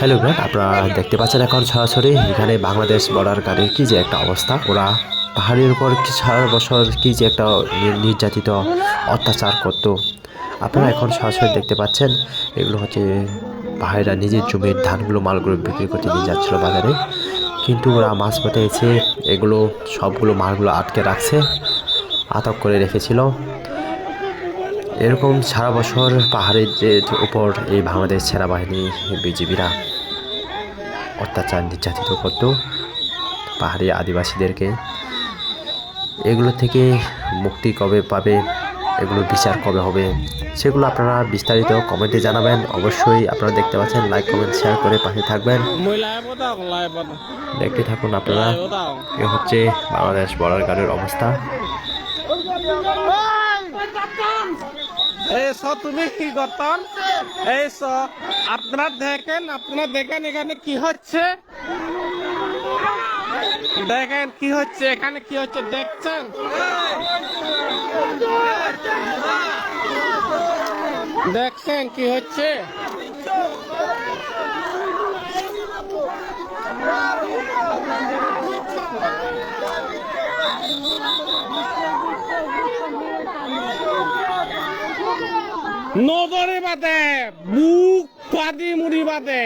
Hello bran আপনারা দেখতে পাচ্ছেন এখন সরাসরি এখানে বাংলাদেশ বর্ডার গাড়ির কি যে একটা অবস্থা? ওরা পাহাড়ের উপর সারা বছর কি যে একটা নির্যাতিত অত্যাচার করতো। আপনারা এখন সরাসরি দেখতে পাচ্ছেন, এগুলো হচ্ছে পাহাড়িরা নিজের জমির ধানগুলো, মালগুলো বিক্রি করতে নিয়ে যাচ্ছিল বাজারে। কিন্তু ওরা মাছ পথে এসে এগুলো, সবগুলো মালগুলো আটকে রাখছে, আটক করে রেখেছিল। এরকম সারা বছর পাহাড়ের উপর এই বাংলাদেশ সেনাবাহিনী, বিজিবিরা অত্যাচার নির্যাতিত করত পাহাড়ি আদিবাসীদেরকে। এগুলো থেকে মুক্তি কবে পাবে, এগুলো বিচার কবে হবে, সেগুলো আপনারা বিস্তারিত কমেন্টে জানাবেন। অবশ্যই আপনারা দেখতে পাচ্ছেন, লাইক, কমেন্ট, শেয়ার করে পাশে থাকবেন। দেখতে থাকুন আপনারা, এ হচ্ছে বাংলাদেশ বর্ডার গার্ডের অবস্থা। এই স, তুমি কি করতাম এই স, আপনারা দেখেন আপনারা দেখেন এখানে কি হচ্ছে? দেখেন কি হচ্ছে, এখানে কি হচ্ছে, দেখছেন? দেখছেন কি হচ্ছে? নজরে বাদে বুক পাদি মুড়ি বাদে